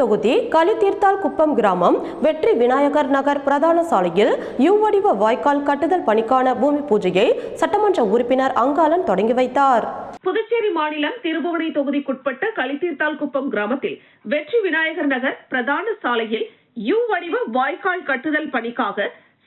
தொகுதி கலித்தீர்த்தால் குப்பம் கிராமம் வெற்றி விநாயகர் நகர் பிரதான சாலையில் யூ வடிவ வாய்க்கால் கட்டுதல் பணிக்கான பூமி பூஜையை சட்டமன்ற உறுப்பினர் அங்காளன் தொடங்கி வைத்தார். புதுச்சேரி மாநிலம் திருபுவனை தொகுதிக்குட்பட்ட கலித்தீர்த்தால் குப்பம் கிராமத்தில் வெற்றி விநாயகர் நகர் பிரதான சாலையில் யூ வடிவ வாய்க்கால் கட்டுதல் பணிக்காக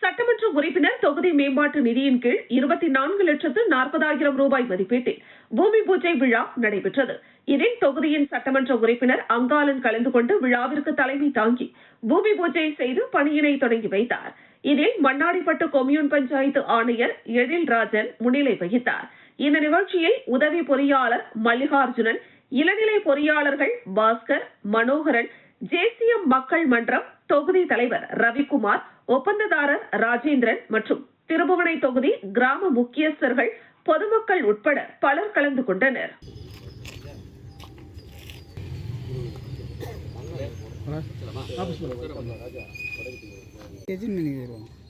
சட்டமன்ற உறுப்பினர் தொகுதி மேம்பாட்டு நிதியின் கீழ் இருபத்தி நான்கு லட்சத்து நாற்பதாயிரம் ரூபாய் மதிப்பீட்டில் பூமி பூஜை விழா நடைபெற்றது. இதில் தொகுதியின் சட்டமன்ற உறுப்பினர் அங்காளன் கலந்து கொண்டு விழாவிற்கு தலைமை தாங்கி பூமி பூஜை செய்து பணியினை தொடங்கி வைத்தார். இதில் மண்ணாடிப்பட்டு கொம்யூன் பஞ்சாயத்து ஆணையர் எழில்ராஜன் முன்னிலை வகித்தார். இந்த நிகழ்ச்சியில் உதவி பொறியாளர் மல்லிகார்ஜுனன் இளநிலை பொறியாளர்கள் பாஸ்கர் மனோகரன் ஜேசிஎம் மக்கள் மன்றம் தொகுதி தலைவர் ரவிக்குமார் ஒப்பந்ததாரர் ராஜேந்திரன் மற்றும் திருபுவனை தொகுதி கிராம முக்கியஸ்தர்கள் பொதுமக்கள் உட்பட பலர் கலந்து கொண்டனர். எத்தனை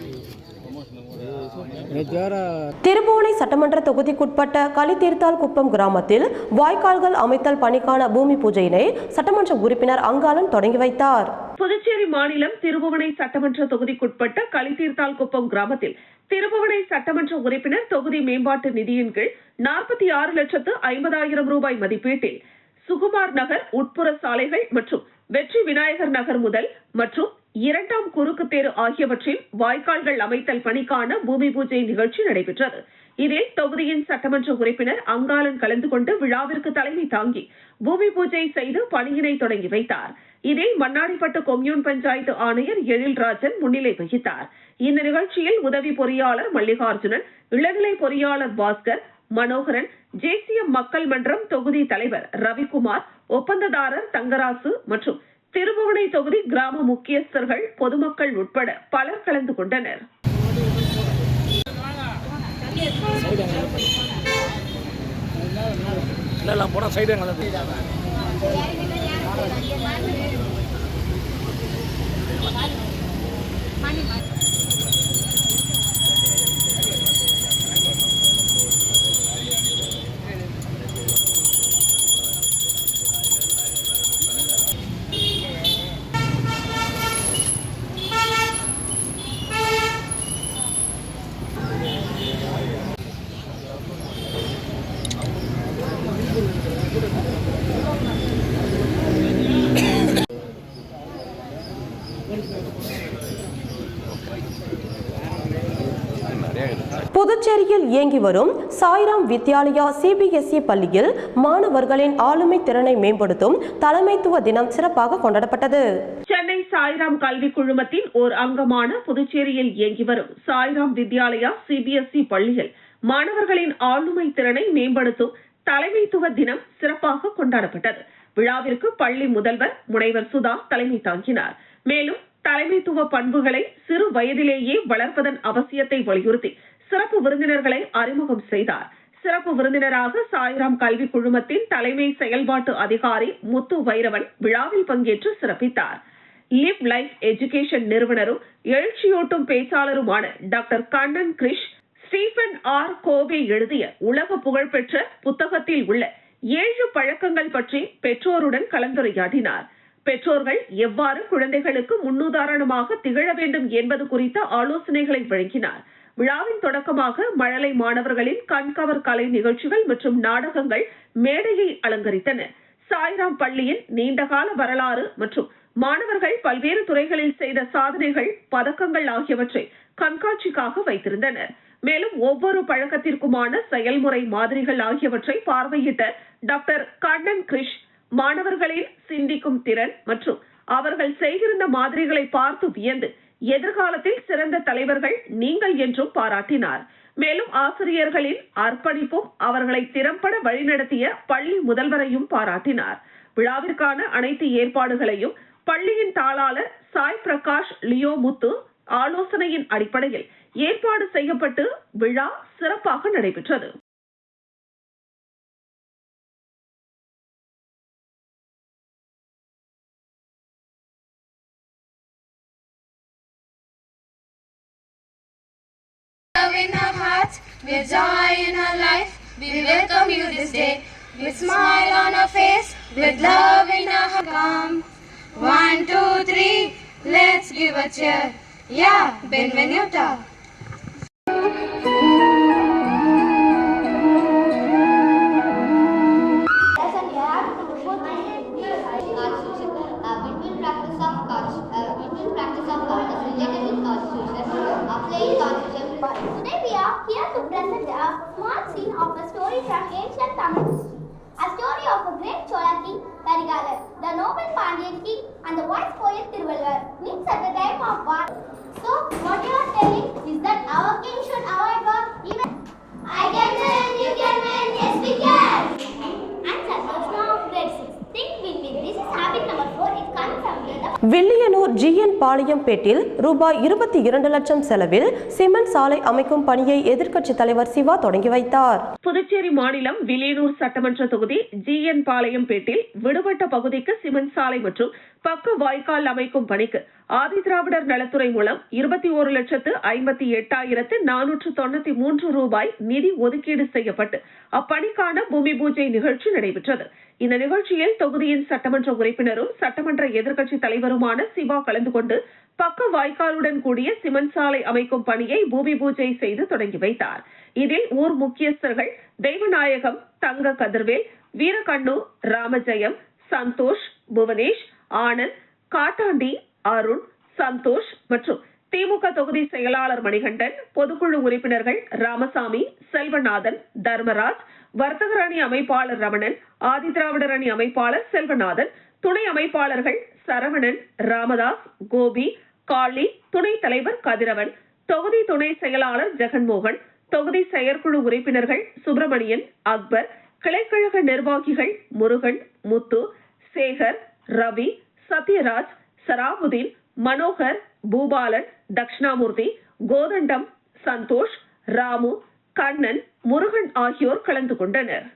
திருபுவனை சட்டமன்ற தொகுதிக்குட்பட்ட கலித்தீர்த்தால் குப்பம் கிராமத்தில் வாய்க்கால்கள் அமைத்தல் பணிக்கான பூமி பூஜையினை சட்டமன்ற உறுப்பினர் அங்காளன் தொடங்கி வைத்தார். புதுச்சேரி மாநிலம் திருபுவனை சட்டமன்ற தொகுதிக்குட்பட்ட களித்தீர்த்தால் குப்பம் கிராமத்தில் திருபுவனை சட்டமன்ற உறுப்பினர் தொகுதி மேம்பாட்டு நிதியின் கீழ் நாற்பத்தி ஆறு லட்சத்து ஐம்பதாயிரம் ரூபாய் மதிப்பீட்டில் சுகுமார் நகர் உட்புற சாலைகள் மற்றும் வெற்றி விநாயகர் நகர் முதல் மற்றும் இரண்டாம் குறுக்கு தேரு ஆகியவற்றில் வாய்க்கால்கள் அமைத்தல் பணிக்கான பூமி பூஜை நிகழ்ச்சி நடைபெற்றது. இதில் தொகுதியின் சட்டமன்ற உறுப்பினர் அங்காளன் கலந்து கொண்டு விழாவிற்கு தலைமை தாங்கி பூமி பூஜை செய்து பணியினை தொடங்கி வைத்தார். இதில் மண்ணாடிப்பட்டு கொம்யூன் பஞ்சாயத்து ஆணையர் எழில்ராஜன் முன்னிலை வகித்தார். இந்த நிகழ்ச்சியில் உதவி பொறியாளர் மல்லிகார்ஜுனன் இளநிலை பொறியாளர் பாஸ்கர் மனோகரன் ஜேசிய மக்கள் மன்றம் தொகுதி தலைவர் ரவிக்குமார் ஒப்பந்ததாரர் தங்கராசு மற்றும் திருபுவனை தொகுதி கிராம முக்கியஸ்தர்கள் பொதுமக்கள் உட்பட பலர் கலந்து கொண்டனர். இல்லைலாம் இயங்கி வரும் சாய்ராம் வித்யாலயா சிபிஎஸ்இ பள்ளியில் மாணவர்களின் ஆளுமை திறனை மேம்படுத்தும் தலைமைத்துவ தினம் சிறப்பாக கொண்டாடப்பட்டது. சென்னை சாய்ராம் கல்வி குழுமத்தின் ஓர் அங்கமான புதுச்சேரியில் இயங்கி வரும் சாய்ராம் வித்யாலயா சிபிஎஸ்இ பள்ளியில் மாணவர்களின் ஆளுமை திறனை மேம்படுத்தும் தலைமைத்துவ தினம் சிறப்பாக கொண்டாடப்பட்டது. விழாவிற்கு பள்ளி முதல்வர் முனைவர் சுதா தலைமை தாங்கினார். மேலும் தலைமைத்துவ பண்புகளை சிறு வயதிலேயே வளர்ப்பதன் அவசியத்தை வலியுறுத்தி சிறப்பு விருந்தினர்களை அறிமுகம் செய்தார். சிறப்பு விருந்தினராக சாய்ராம் கல்வி குழுமத்தின் தலைமை செயல்பாட்டு அதிகாரி முத்து வைரவன் விழாவில் பங்கேற்று சிறப்பித்தார். லிவ் லைஃப் எஜுகேஷன் நிறுவனரும் எழுச்சியூட்டும் பேச்சாளருமான doctor Kannan Krish Stephen R Covey எழுதிய உலக புகழ்பெற்ற புத்தகத்தில் உள்ள ஏழு பழக்கங்கள் பற்றி பெற்றோருடன் கலந்துரையாடினார். பெற்றோர்கள் எவ்வாறு குழந்தைகளுக்கு முன்னுதாரணமாக திகழ வேண்டும் என்பது குறித்த ஆலோசனைகளை வழங்கினார். விழாவின் தொடக்கமாக மழலை மாணவர்களின் கண்கவர் கலை நிகழ்ச்சிகள் மற்றும் நாடகங்கள் மேடையை அலங்கரித்தன. சாய்ராம் பள்ளியின் நீண்டகால வரலாறு மற்றும் மாணவர்கள் பல்வேறு துறைகளில் செய்த சாதனைகள் பதக்கங்கள் ஆகியவற்றை கண்காட்சிக்காக வைத்திருந்தனர். மேலும் ஒவ்வொரு பழக்கத்திற்குமான செயல்முறை மாதிரிகள் ஆகியவற்றை பார்வையிட்ட டாக்டர் கண்ணன் கிரிஷ் மாணவர்களின் சிந்திக்கும் திறன் மற்றும் அவர்கள் செய்திருந்த மாதிரிகளை பார்த்து வியந்து எதிர்காலத்தில் சிறந்த தலைவர்கள் நீங்கள் என்றும் பாராட்டினார். மேலும் ஆசிரியர்களின் அர்ப்பணிப்பும் அவர்களை திறம்பட வழிநடத்திய பள்ளி முதல்வரையும் பாராட்டினார். விழாவிற்கான அனைத்து ஏற்பாடுகளையும் பள்ளியின் தாளாளர் சாய் பிரகாஷ் லியோ முத்து ஆலோசனையின் அடிப்படையில் ஏற்பாடு செய்யப்பட்டு விழா சிறப்பாக நடைபெற்றது. Hearts, with joy in our life. We welcome you this day, with smile on our face, with love in our heart. Come, one, two, three, let's give a cheer. Yeah, Benvenuta. Uh, win-win practice of uh, win-win practice of uh, constitution related with constitution. Applying constitution. Of a story from ancient Tamil பாளையம்பேட்டில் ரூபாய் இருபத்தி இரண்டு லட்சம் செலவில் cement சாலை அமைக்கும் பணியை எதிர்க்கட்சி தலைவர் சிவா தொடங்கி வைத்தார். புதுச்சேரி மாநிலம் வில்லியனூர் சட்டமன்ற தொகுதி ஜி என் பாளையம்பேட்டில் விடுபட்ட பகுதிக்கு சிமெண்ட் சாலை மற்றும் பக்க வாய்க்கால் அமைக்கும் பணிக்கு ஆதிதிராவிடர் நலத்துறை மூலம் இருபத்தி ஒரு லட்சத்து ஐம்பத்தி எட்டாயிரத்து நானூற்று தொண்ணூத்தி மூன்று ரூபாய் நிதி ஒதுக்கீடு செய்யப்பட்டு அப்பணிக்கான பூமி பூஜை நிகழ்ச்சி நடைபெற்றது. இந்த நிகழ்ச்சியில் தொகுதியின் சட்டமன்ற உறுப்பினரும் சட்டமன்ற எதிர்க்கட்சி தலைவருமான சிவா கலந்து கொண்டு பக்க வாய்க்காலுடன் கூடிய சிமெண்ட் சாலை அமைக்கும் பணியை பூமி பூஜை செய்து தொடங்கி வைத்தார். இதில் ஊர் முக்கியஸ்தர்கள் தெய்வநாயகம் தங்க கதிர்வேல் வீரகண்ணு ராமஜெயம் சந்தோஷ் புவனேஷ் ஆனந்த் காட்டாண்டி அருண் சந்தோஷ் மற்றும் திமுக தொகுதி செயலாளர் மணிகண்டன் பொதுக்குழு உறுப்பினர்கள் ராமசாமி செல்வநாதன் தர்மராஜ் வர்த்தகர் அணி அமைப்பாளர் ரமணன் ஆதிதிராவிடர் அணி அமைப்பாளர் செல்வநாதன் துணை அமைப்பாளர்கள் சரவணன் ராமதாஸ் கோபி காளி துணைத் தலைவர் கதிரவன் தொகுதி துணை செயலாளர் ஜெகன்மோகன் தொகுதி செயற்குழு உறுப்பினர்கள் சுப்பிரமணியன் அக்பர் கிளைக்கழக நிர்வாகிகள் முருகன் முத்து சேகர் ரவி சத்யராஜ் சராபுதீன் மனோகர் பூபாலன் தக்ஷணாமூர்த்தி கோதண்டம் சந்தோஷ் ராமு கண்ணன் முருகன் ஆகியோர் கலந்து கொண்டனர்.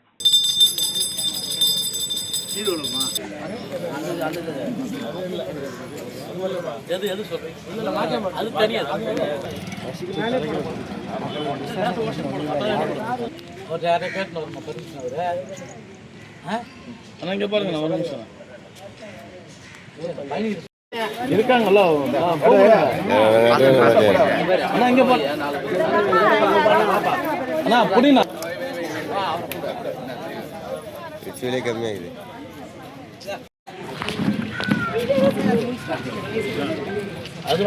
எது எது சொல்றேன் இல்ல இல்ல மாற்ற மாட்டேன் அது தெரியாது. ஒரு யாரை கேட்டு வருமா? பெர்மிஷன் அவரு. அண்ணா இங்க பாருங்க நான் ஒரு நிமிஷம். பயணி இருக்காங்கல்ல அண்ணா இங்க அண்ணா கம்மியாகுது அது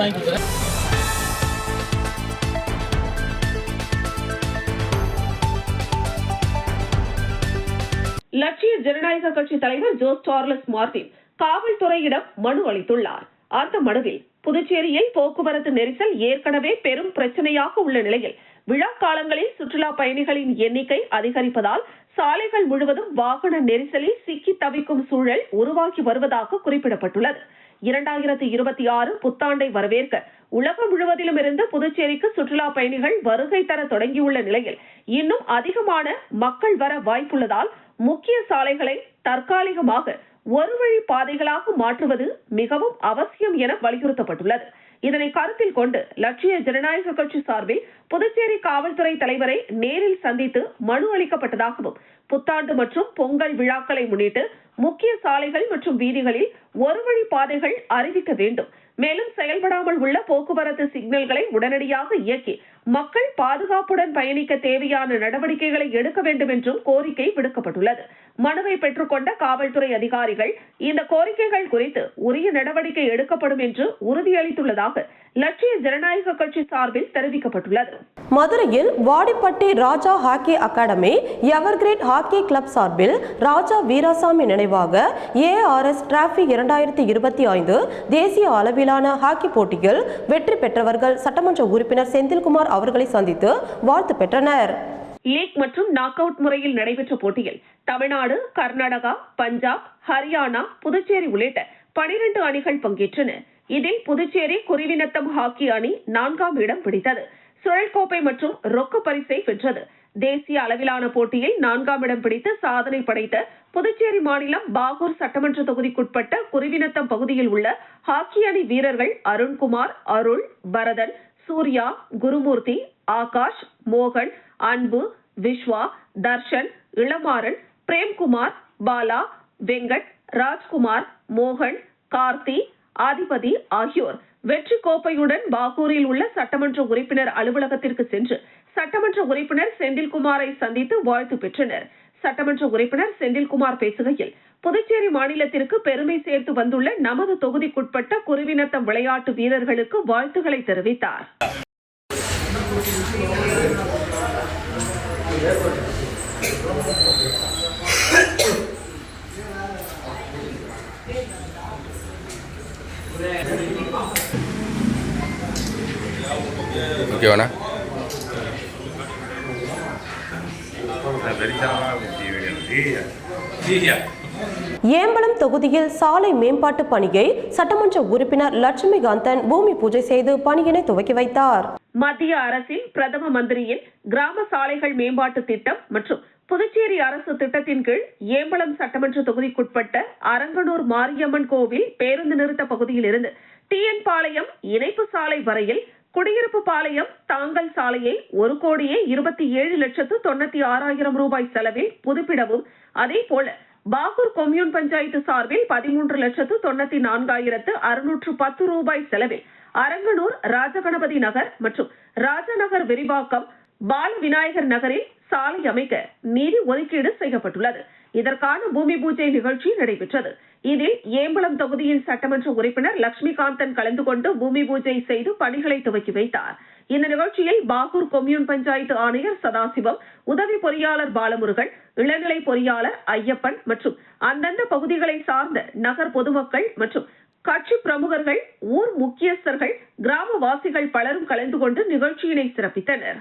லட்சிய ஜனநாயக கட்சி தலைவர் ஜோஸ் சார்லஸ் மார்டின் காவல்துறையிடம் மனு அளித்துள்ளார். அந்த மனுவில் புதுச்சேரியில் போக்குவரத்து நெரிசல் ஏற்கனவே பெரும் பிரச்சனையாக உள்ள நிலையில் விழா காலங்களில் சுற்றுலா பயணிகளின் எண்ணிக்கை அதிகரிப்பதால் சாலைகள் முழுவதும் வாகன நெரிசலில் சிக்கி தவிக்கும் சூழல் உருவாகி வருவதாக குறிப்பிடப்பட்டுள்ளது. இரண்டாயிரத்தி இருபத்தி ஆறு புத்தாண்டை வரவேற்க உலகம் முழுவதிலும் இருந்து புதுச்சேரிக்கு சுற்றுலா பயணிகள் வருகை தர தொடங்கியுள்ள நிலையில் இன்னும் அதிகமான மக்கள் வர வாய்ப்புள்ளதால் முக்கிய சாலைகளை தற்காலிகமாக ஒரு வழி பாதைகளாக மாற்றுவது மிகவும் அவசியம் என வலியுறுத்தப்பட்டுள்ளது. இதனை கருத்தில் கொண்டு லட்சிய ஜனநாயக கட்சி சார்பில் புதுச்சேரி காவல்துறை தலைவரை நேரில் சந்தித்து மனு அளிக்கப்பட்டதாகவும் புத்தாண்டு மற்றும் பொங்கல் விழாக்களை முன்னிட்டு முக்கிய சாலைகள் மற்றும் வீதிகளில் ஒரு வழி பாதைகள் அறிவிக்க வேண்டும். மேலும் செயல்படாமல் உள்ள போக்குவரத்து சிக்னல்களை உடனடியாக இயக்கி மக்கள் பாதுகாப்புடன் பயணிக்க தேவையான நடவடிக்கைகளை எடுக்க வேண்டும் என்றும் கோரிக்கை விடுக்கப்பட்டுள்ளது. மனுவை பெற்றுக்கொண்ட காவல்துறை அதிகாரிகள் இந்த கோரிக்கைகள் குறித்து உரிய நடவடிக்கை எடுக்கப்படும் என்று உறுதியளித்துள்ளதாக லட்சிய ஜனநாயக கட்சி சார்பில் தெரிவிக்கப்பட்டுள்ளது. மதுரையில் Vadipatti Raja hockey academy ever great hockey club சார்பில் ராஜா வீராசாமி நினைவாக ஏஆர்எஸ் டிராஃபி இரண்டாயிரத்தி இருபத்தி ஐந்து தேசிய அளவிலான ஹாக்கி போட்டியில் வெற்றி பெற்றவர்கள் சட்டமன்ற உறுப்பினர் செந்தில்குமார் அவர்களை சந்தித்து வாழ்த்து பெற்றனர். லீக் மற்றும் நாக் அவுட் முறையில் நடைபெற்ற போட்டியில் தமிழ்நாடு கர்நாடகா பஞ்சாப் ஹரியானா புதுச்சேரி உள்ளிட்ட பனிரெண்டு அணிகள் பங்கேற்றன. இதில் புதுச்சேரி குருவினத்தம் ஹாக்கி அணி நான்காம் இடம் பிடித்தது. சுழல்கோப்பை மற்றும் ரொக்க பரிசை வென்றது. தேசிய அளவிலான போட்டியில் நான்காம் இடம் பிடித்து சாதனை படைத்த புதுச்சேரி மாநிலம் பாகூர் சட்டமன்ற தொகுதிக்குட்பட்ட குருவினத்தம் பகுதியில் உள்ள ஹாக்கி அணி வீரர்கள் அருண்குமார் அருள் பரதன் சூர்யா குருமூர்த்தி ஆகாஷ் மோகன் அன்பு விஸ்வா தர்ஷன் இளமாறன் பிரேம்குமார் பாலா வெங்கட் ராஜ்குமார் மோகன் கார்த்தி ஆதிபதி ஆகியோர் வெற்றி கோப்பையுடன் பாகூரில் உள்ள சட்டமன்ற உறுப்பினர் அலுவலகத்திற்கு சென்று சட்டமன்ற உறுப்பினர் செந்தில்குமாரை சந்தித்து வாழ்த்து பெற்றனர். சட்டமன்ற உறுப்பினர் செந்தில்குமார் பேசுகையில் புதுச்சேரி மாநிலத்திற்கு பெருமை சேர்த்து வந்துள்ள நமது தொகுதிக்குட்பட்ட குருவினத்தம் விளையாட்டு வீரர்களுக்கு வாழ்த்துக்களை தெரிவித்தார். ஓகேவாண்ணா ஏம்பலம் தொகுதியில் சாலை மேம்பாட்டு பணியை சட்டமன்ற உறுப்பினர் லட்சுமிகாந்தன் பூமி பூஜை செய்து பணியினை துவக்கி வைத்தார். மத்திய அரசின் பிரதம மந்திரியின் கிராம சாலைகள் மேம்பாட்டு திட்டம் மற்றும் புதுச்சேரி அரசு திட்டத்தின் கீழ் ஏம்பலம் சட்டமன்ற தொகுதிக்குட்பட்ட அரங்கனூர் மாரியம்மன் கோவில் பேருந்து நிறுத்த பகுதியில் இருந்து டிஎன் பாளையம் இணைப்பு சாலை வரையில் குடியிருப்பு பாளையம் தாங்கல் சாலையை ஒரு கோடியே இருபத்தி ஏழு லட்சத்து தொண்ணூத்தி ஆறாயிரம் ரூபாய் செலவில் புதுப்பிடவும். அதே போல பாகூர் கொம்யூன் பஞ்சாயத்து சார்பில் பதிமூன்று லட்சத்து தொண்ணூத்தி நான்காயிரத்து அறுநூற்று பத்து ரூபாய் செலவில் அரங்கனூர் ராஜகணபதி நகர் மற்றும் ராஜநகர் விரிவாக்கம் பால விநாயகர் நகரில் சாலை அமைக்க நிதி ஒதுக்கீடு செய்யப்பட்டுள்ளது. இதற்கான பூமி பூஜை நிகழ்ச்சி நடைபெற்றது. இதில் ஏம்பலம் தொகுதியின் சட்டமன்ற உறுப்பினர் லட்சுமிகாந்தன் கலந்து கொண்டு பூமி பூஜை செய்து பணிகளை துவக்கி வைத்தார். இந்த நிகழ்ச்சியில் பாகூர் கொம்யூன் பஞ்சாயத்து ஆணையர் சதாசிவம் உதவி பொறியாளர் பாலமுருகன் இளநிலை பொறியாளர் ஐயப்பன் மற்றும் அந்தந்த பகுதிகளை சார்ந்த நகர் பொதுமக்கள் மற்றும் கட்சி பிரமுகர்கள் ஊர் முக்கியஸ்தர்கள் கிராமவாசிகள் பலரும் கலந்து கொண்டு நிகழ்ச்சியினை சிறப்பித்தனர்.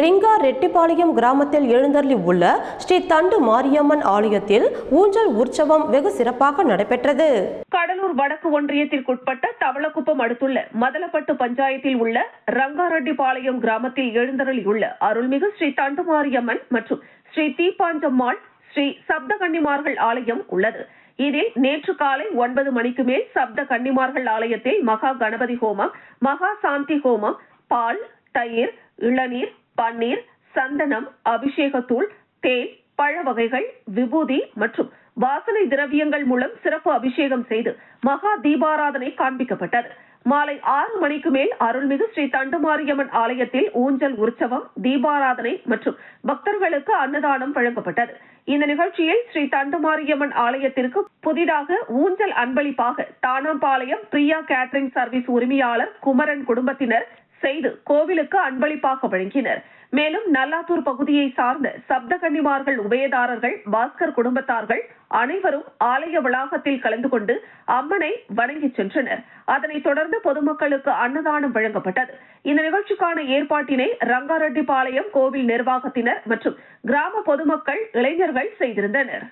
ரிங்கா ரெட்டிப்பாளையம் கிராமத்தில் எழுந்தருளி உள்ள ஸ்ரீ தண்டு மாரியம்மன் ஆலயத்தில் ஊஞ்சல் உற்சவம் வெகு சிறப்பாக நடைபெற்றது. கடலூர் வடக்கு ஒன்றியத்திற்குட்பட்ட தவளக்குப்பம் அடுத்துள்ள மதலப்பட்டு பஞ்சாயத்தில் உள்ள ரங்காரெட்டிப்பாளையம் கிராமத்தில் எழுந்தருளியுள்ள அருள்மிகு ஸ்ரீ தண்டுமாரியம்மன் மற்றும் ஸ்ரீ தீப்பாஞ்சம்மாள் ஸ்ரீ சப்த கன்னிமார்கள் ஆலயம் உள்ளது. இதில் நேற்று காலை ஒன்பது மணிக்கு மேல் சப்த கன்னிமார்கள் ஆலயத்தில் மகா கணபதி ஹோமம் மகா சாந்தி ஹோமம் பால் தயிர் இளநீர் பன்னீர் சந்தனம் அபிஷேகத்தூள் தேன் பழ வகைகள் விபூதி மற்றும் வாசனை திரவியங்கள் மூலம் சிறப்பு அபிஷேகம் செய்து மகா தீபாராதனை காண்பிக்கப்பட்டது. மாலை ஆறு மணிக்கு மேல் அருள்மிகு ஸ்ரீ தண்டுமாரியம்மன் ஆலயத்தில் ஊஞ்சல் உற்சவம் தீபாராதனை மற்றும் பக்தர்களுக்கு அன்னதானம் வழங்கப்பட்டது. இந்த நிகழ்ச்சியில் ஸ்ரீ தண்டுமாரியம்மன் ஆலயத்திற்கு புதிதாக ஊஞ்சல் அன்பளிப்பாக தானாம்பாளையம் பிரியா கேட்டரிங் சர்வீஸ் உரிமையாளர் குமரன் குடும்பத்தினர் செய்து கோவிலுக்கு அன்பளிப்பாக வழங்கினர். மேலும் நல்லாத்தூர் பகுதியை சார்ந்த சப்தகன்னிமார்கள் உபயதாரர்கள் பாஸ்கர் குடும்பத்தார்கள் அனைவரும் ஆலய வளாகத்தில் கலந்து கொண்டு அம்மனை வணங்கி சென்றனர். அதனைத் தொடர்ந்து பொதுமக்களுக்கு அன்னதானம் வழங்கப்பட்டது. இந்த நிகழ்ச்சிக்கான ஏற்பாட்டினை ரங்காரெட்டிப்பாளையம் கோவில் நிர்வாகத்தினர் மற்றும் கிராம பொதுமக்கள் இளைஞர்கள் செய்திருந்தனர்.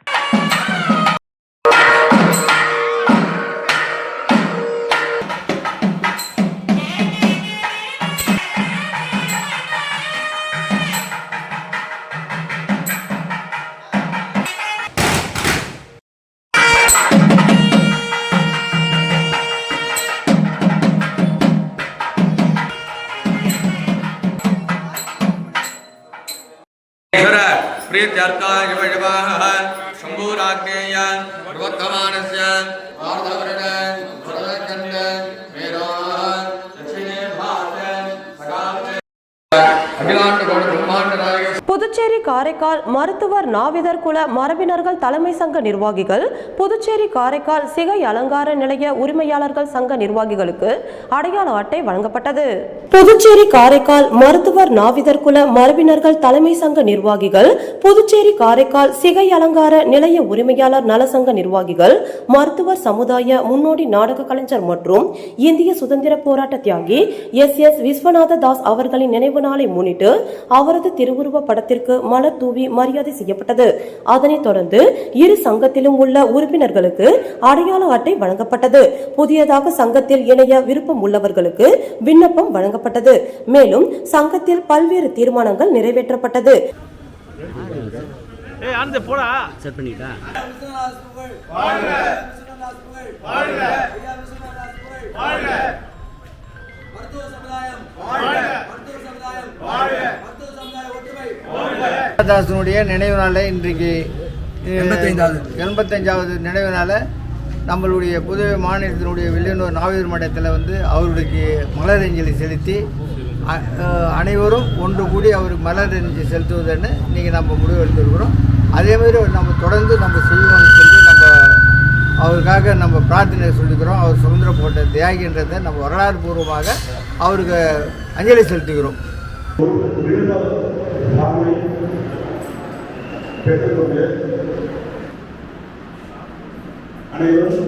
அர்க்காய விழுவாக புதுச்சேரி காரைக்கால் மருத்துவர் நாவிதர் குல மரபினர்கள் தலைமை சங்க நிர்வாகிகள் புதுச்சேரி காரைக்கால் சிகை அலங்கார நிலைய உரிமையாளர்கள் சங்க நிர்வாகிகளுக்கு அடையாள அட்டை வழங்கப்பட்டது. புதுச்சேரி காரைக்கால் மருத்துவர் நாவிதர் குல மரபினர்கள் தலைமை சங்க நிர்வாகிகள் புதுச்சேரி காரைக்கால் சிகை அலங்கார நிலைய உரிமையாளர் நல சங்க நிர்வாகிகள் மருத்துவர் சமுதாய முன்னோடி நாடக கலைஞர் மற்றும் இந்திய சுதந்திர போராட்ட தியாகி எஸ் எஸ் விஸ்வநாத தாஸ் அவர்களின் நினைவு நாளை முன்னிட்டு அவரது திருவுருவ படத்திற்கு மலர் தூவி மரியாதை செய்யப்பட்டது. அதனைத் தொடர்ந்து இரு சங்கத்திலும் உள்ள உறுப்பினர்களுக்கு அடையாள அட்டை வழங்கப்பட்டது. புதியதாக சங்கத்தில் இணைய விருப்பம் உள்ளவர்களுக்கு விண்ணப்பம் வழங்கப்பட்டது. மேலும் சங்கத்தில் பல்வேறு தீர்மானங்கள் நிறைவேற்றப்பட்டது. ஏய் ஆனந்த் போடா செட் பண்ணிட்டா தாசனுடைய நினைவு நாளை இன்றைக்கு எண்பத்தஞ்சாவது நினைவு நாளை நம்மளுடைய புதுவை மாநிலத்தினுடைய வில்லியனூர் நாவீர் மடத்தில் வந்து அவருக்கு மலரஞ்சலி செலுத்தி அனைவரும் ஒன்று கூடி அவருக்கு மலரஞ்சலி செலுத்துவதுன்னு இன்றைக்கி நம்ம முடிவு எடுத்திருக்கிறோம். அதே மாதிரி நம்ம தொடர்ந்து நம்ம செய்வோம்னு சொல்லி நம்ம அவருக்காக நம்ம பிரார்த்தனை சொல்லிக்கிறோம். அவர் சுதந்திர போட்ட தியாகின்றதை நம்ம வரலாறு பூர்வமாக அவருக்கு அஞ்சலி செலுத்துகிறோம். பெற்றுக்கொண்டு அனைவரும்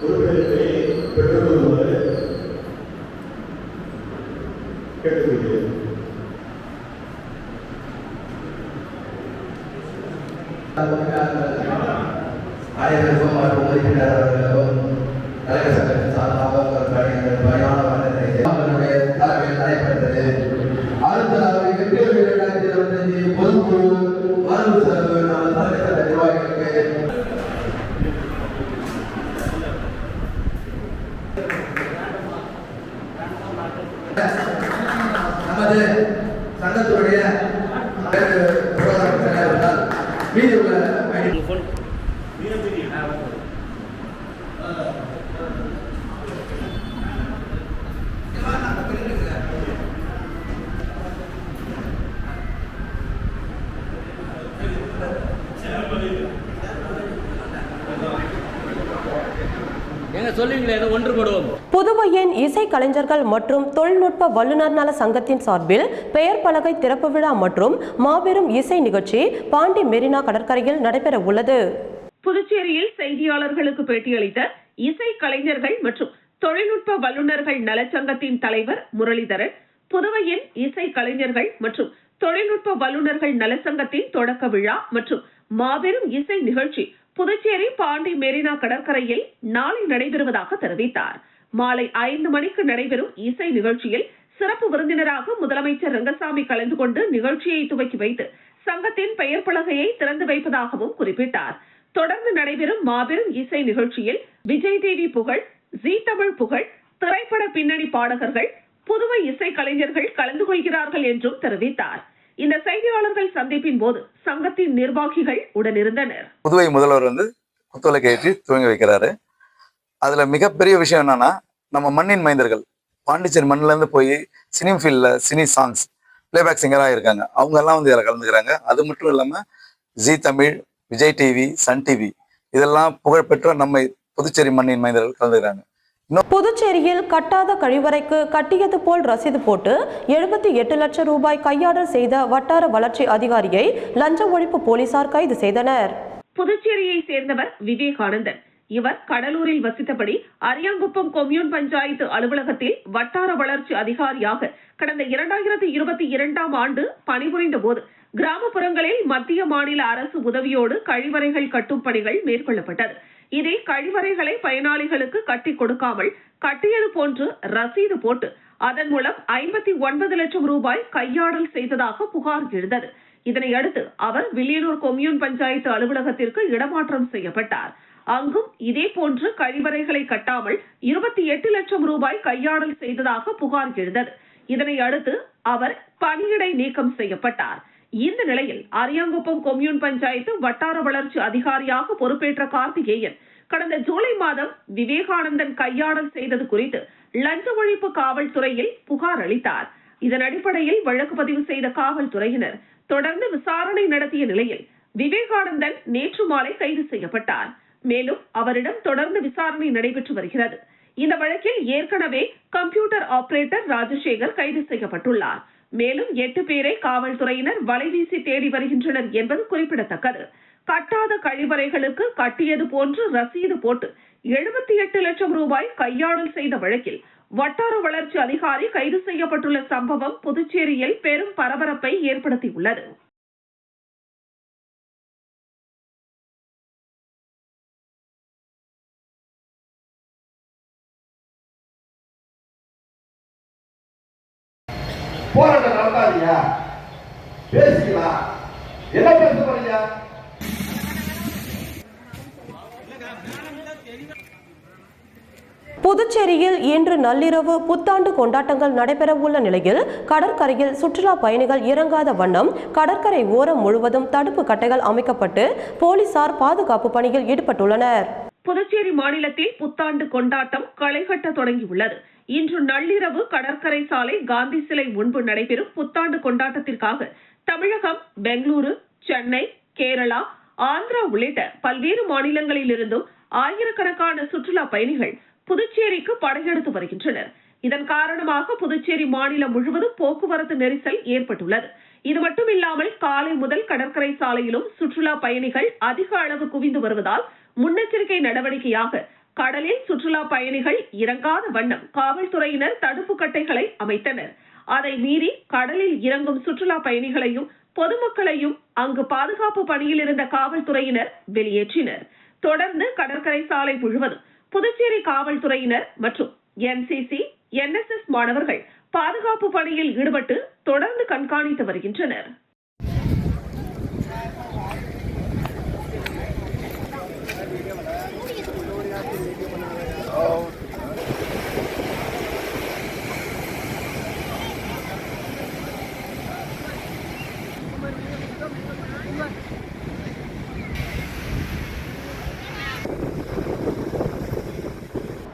உறுப்பினர்களை பெற்றுக்கொள்ளுமாறு கேட்டுக்கொள்கிறேன் அனைவருக்கும் மற்றும் உறுப்பினர்களுக்கும் தலைவர் சங்கத்தின் சார்பாக ஒரு பணி- பணியான வாழ்த்துக்களை அவர்களுடைய தலைமையில் நடைபெற்றது அடுத்த நாள் எட்டு இரண்டாயிரத்தி இருபத்தஞ்சு பொதுக்குழு வரவு செலவு நமது தலைமை சங்க நிர்வாகிகளுக்கு நமது சங்கத்துடைய மீதி உள்ள எங்க சொல்லுவீங்களே ஏதோ ஒன்றுபடுவோம் புதுவையின் இசை கலைஞர்கள் மற்றும் தொழில்நுட்ப வல்லுநர் நல சங்கத்தின் சார்பில் பெயர் பலகை திறப்பு விழா மற்றும் மாபெரும் இசை நிகழ்ச்சி பாண்டி மெரினா கடற்கரையில் நடைபெற உள்ளது. புதுச்சேரியில் செய்தியாளர்களுக்கு பேட்டியளித்த இசை கலைஞர்கள் மற்றும் தொழில்நுட்ப வல்லுநர்கள் நலச்சங்கத்தின் தலைவர் முரளிதரன் புதுவையின் இசை கலைஞர்கள் மற்றும் தொழில்நுட்ப வல்லுநர்கள் நலச்சங்கத்தின் தொடக்க விழா மற்றும் மாபெரும் இசை நிகழ்ச்சி புதுச்சேரி பாண்டி மெரினா கடற்கரையில் நாளை நடைபெறுவதாக தெரிவித்தார். மாலை ஐந்து மணிக்கு நடைபெறும் இசை நிகழ்ச்சியில் சிறப்பு விருந்தினராக முதலமைச்சர் ரங்கசாமி கலந்து கொண்டு நிகழ்ச்சியை துவக்கி வைத்து சங்கத்தின் பெயர் பலகையை திறந்து வைப்பதாகவும் குறிப்பிட்டார். தொடர்ந்து நடைபெறும் மாபெரும் இசை நிகழ்ச்சியில் விஜய் தேவி புகழ் ஜீ தமிழ் புகழ் திரைப்பட பின்னணி பாடகர்கள் புதுவை இசை கலைஞர்கள் கலந்து கொள்கிறார்கள் என்றும் தெரிவித்தார். இந்த செய்தியாளர்கள் சந்திப்பின் போது சங்கத்தின் நிர்வாகிகள் உடனிருந்தனர். புதுவை முதல்வர் வந்து குத்துவிளக்கு ஏற்றி துவங்கி வைக்கிறாரு. அதுல மிகப்பெரிய விஷயம் என்னன்னா நம்ம மண்ணின் மைந்தர்கள் பாண்டிச்சேரி மண்ணுல இருந்து போய் சினி ஃபீல்ட்ல சினி சாங்ஸ் பிளேபேக் சிங்கராக இருக்காங்க. அவங்க எல்லாம் வந்து இதில் கலந்துக்கிறாங்க. அது மட்டும் இல்லாம Zee Tamil Vijay TV Sun TV இதெல்லாம் புகழ்பெற்ற நம்ம புதுச்சேரி மண்ணின் மைந்தர்கள் கலந்துக்கிறாங்க. புதுச்சேரியில் கட்டாத கழிவறைக்கு கட்டியது போல் ரசீது போட்டு எழுபத்தி எட்டு லட்சம் ரூபாய் கையாடல் செய்த வட்டார வளர்ச்சி அதிகாரியை லஞ்ச ஒழிப்பு போலீசார் கைது செய்தனர். புதுச்சேரியை சேர்ந்தவர் விவேகானந்தன். இவர் கடலூரில் வசித்தபடி அரியாங்குப்பம் கொம்யூன் பஞ்சாயத்து அலுவலகத்தில் வட்டார வளர்ச்சி அதிகாரியாக கடந்த இரண்டாயிரத்தி இருபத்தி இரண்டாம் ஆண்டு பணிபுரிந்த போது கிராமப்புறங்களில் மத்திய மாநில அரசு உதவியோடு கழிவறைகள் கட்டும் பணிகள் மேற்கொள்ளப்பட்டது. இதை கழிவறைகளை பயனாளிகளுக்கு கட்டி கொடுக்காமல் கட்டியது போன்று ரசீது போட்டு அதன் மூலம் ஐம்பத்தி ஒன்பது லட்சம் ரூபாய் கையாடல் செய்ததாக புகார் எழுந்தது. இதனையடுத்து அவர் வில்லியனூர் கொம்யூன் பஞ்சாயத்து அலுவலகத்திற்கு இடமாற்றம் செய்யப்பட்டார். அங்கும் இதே போன்று கழிவறைகளை கட்டாமல் இருபத்தி எட்டு லட்சம் ரூபாய் கையாடல் செய்ததாக புகார் எழுந்தது. இதனை அடுத்து அவர் பணியிடை நீக்கம் செய்யப்பட்டார். இந்த நிலையில் அரியாங்குப்பம் கொம்யூன் பஞ்சாயத்து வட்டார வளர்ச்சி அதிகாரியாக பொறுப்பேற்ற கார்த்திகேயன் கடந்த ஜூலை மாதம் விவேகானந்தன் கையாடல் செய்தது குறித்து லஞ்ச ஒழிப்பு காவல்துறையில் புகார் அளித்தார். இதன் அடிப்படையில் வழக்கு பதிவு செய்த காவல்துறையினர் தொடர்ந்து விசாரணை நடத்திய நிலையில் விவேகானந்தன் நேற்று மாலை கைது செய்யப்பட்டார். மேலும் அவரிடம் தொடர்ந்து விசாரணை நடைபெற்று வருகிறது. இந்த வழக்கில் ஏற்கனவே கம்ப்யூட்டர் ஆபரேட்டர் ராஜசேகர் கைது செய்யப்பட்டுள்ளார். மேலும் எட்டு பேரை காவல்துறையினர் வலைவீசி தேடி வருகின்றனர் என்பது குறிப்பிடத்தக்கது. கட்டாத கழிவறைகளுக்கு கட்டியது போன்று ரசீது போட்டு எழுபத்தி எட்டு லட்சம் ரூபாய் கையாடல் செய்த வழக்கில் வட்டார வளர்ச்சி அதிகாரி கைது செய்யப்பட்டுள்ள சம்பவம் புதுச்சேரியில் பெரும் பரபரப்பை ஏற்படுத்தியுள்ளது. பேசிக்கலாம் என்ன பேச போறீங்க புதுச்சேரியில் இன்று நள்ளிரவு புத்தாண்டு கொண்டாட்டங்கள் நடைபெறவுள்ள நிலையில் கடற்கரையில் சுற்றுலா பயணிகள் இறங்காத வண்ணம் கடற்கரை ஓரம் முழுவதும் தடுப்பு கட்டைகள் அமைக்கப்பட்டு போலீசார் பாதுகாப்பு பணியில் ஈடுபட்டுள்ளனர். புதுச்சேரி மாநிலத்தில் புத்தாண்டு கொண்டாட்டம் களைகட்ட தொடங்கியுள்ளது. இன்று நள்ளிரவு கடற்கரை சாலை காந்தி சிலை முன்பு நடைபெறும் புத்தாண்டு கொண்டாட்டத்திற்காக தமிழகம் பெங்களூரு சென்னை கேரளா ஆந்திரா உள்ளிட்ட பல்வேறு மாநிலங்களிலிருந்தும் ஆயிரக்கணக்கான சுற்றுலா பயணிகள் புதுச்சேரிக்கு படையெடுத்து வருகின்றனர். இதன் காரணமாக புதுச்சேரி மாநிலம் முழுவதும் போக்குவரத்து நெரிசல் ஏற்பட்டுள்ளது. இது மட்டுமில்லாமல் காலை முதல் கடற்கரை சாலையிலும் சுற்றுலா பயணிகள் அதிக அளவு குவிந்து வருவதால் முன்னெச்சரிக்கை நடவடிக்கையாக கடலில் சுற்றுலா பயணிகள் இறங்காத வண்ணம் காவல்துறையினர் தடுப்பு கட்டைகளை அமைத்தனர். அதை மீறி கடலில் இறங்கும் சுற்றுலா பயணிகளையும் பொதுமக்களையும் அங்கு பாதுகாப்பு பணியில் இருந்த காவல்துறையினர் வெளியேற்றினர். தொடர்ந்து கடற்கரை சாலை முழுவதும் புதுச்சேரி காவல்துறையினர் மற்றும் என்சிசி என்எஸ்எஸ் மாணவர்கள் பாதுகாப்பு பணியில் ஈடுபட்டு தொடர்ந்து கண்காணித்து வருகின்றனர்.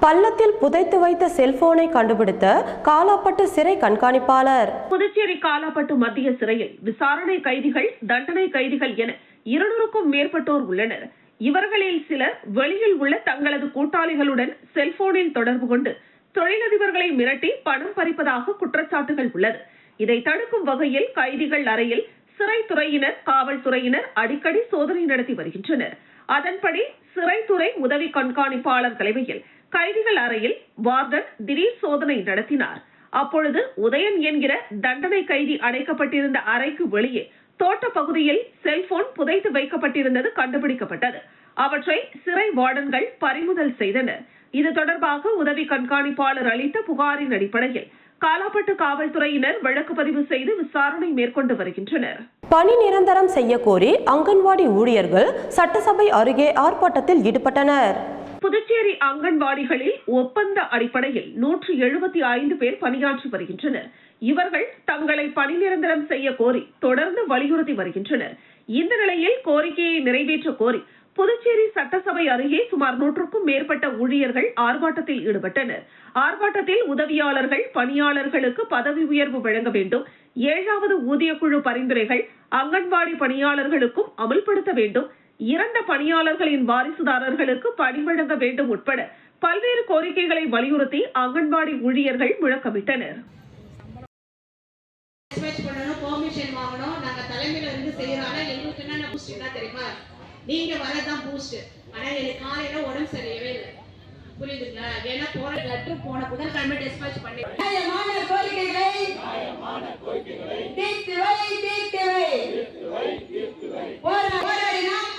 பள்ளத்தில் புதைத்து வைத்த செல்போனை கண்டுபிடித்த காலாப்பட்டு சிறை கண்காணிப்பாளர். புதுச்சேரி காலாப்பட்டு மத்திய சிறையில் விசாரணை கைதிகள் தண்டனை கைதிகள் என இருநூறுக்கும் மேற்பட்டோர் உள்ளனர். இவர்களில் சிலர் வெளியில் உள்ள தங்களது கூட்டாளிகளுடன் செல்போனில் தொடர்பு கொண்டு தொழிலதிபர்களை மிரட்டி பணம் பறிப்பதாக குற்றச்சாட்டுகள் உள்ளது. இதை தடுக்கும் வகையில் கைதிகள் அறையில் சிறைத்துறையினர் காவல்துறையினர் அடிக்கடி சோதனை நடத்தி வருகின்றனர். அதன்படி சிறைத்துறை உதவி கண்காணிப்பாளர் தலைமையில் கைதிகள் அறையில் வார்டன் திடீர் சோதனை நடத்தினார். அப்பொழுது உதயன் என்கிற தண்டனை கைதி அடைக்கப்பட்டிருந்த அறைக்கு வெளியே தோட்ட பகுதியில் செல்போன் புதைத்து வைக்கப்பட்டிருந்தது கண்டுபிடிக்கப்பட்டது. அவற்றை சிறை வார்டன்கள் பறிமுதல் செய்தனர். இது தொடர்பாக உதவி கண்காணிப்பாளர் அளித்த புகாரின் அடிப்படையில் காலாப்பட்டு காவல்துறையினர் வழக்கு பதிவு செய்து விசாரணை மேற்கொண்டு வருகின்றனர். பணி நிரந்தரம் செய்ய கோரி அங்கன்வாடி ஊழியர்கள் சட்டசபை அருகே ஆர்ப்பாட்டத்தில் ஈடுபட்டனர். புதுச்சேரி அங்கன்வாடிகளில் ஒப்பந்த அடிப்படையில் நூற்று எழுபத்தி ஐந்து பேர் பணியாற்றி வருகின்றனர். இவர்கள் தங்களை பணி நிரந்தரம் செய்ய கோரி தொடர்ந்து வலியுறுத்தி வருகின்றனர். இந்த நிலையில் கோரிக்கையை நிறைவேற்ற கோரி புதுச்சேரி சட்டசபை அருகே சுமார் நூற்றுக்கும் மேற்பட்ட ஊழியர்கள் ஆர்ப்பாட்டத்தில் ஈடுபட்டனர். ஆர்ப்பாட்டத்தில் உதவியாளர்கள் பணியாளர்களுக்கு பதவி உயர்வு வழங்க வேண்டும். ஏழாவது ஊதியக்குழு பரிந்துரைகள் அங்கன்வாடி பணியாளர்களுக்கும் அமல்படுத்த வேண்டும். இரண்டு பணியாளர்களின் வாரிசுதாரர்களுக்கு பணி வழங்க வேண்டும் உட்பட பல்வேறு கோரிக்கைகளை வலியுறுத்தி அங்கன்வாடி ஊழியர்கள் முழக்கமிட்டனர். புரியுதுங்களா? போன புதன்கிழமை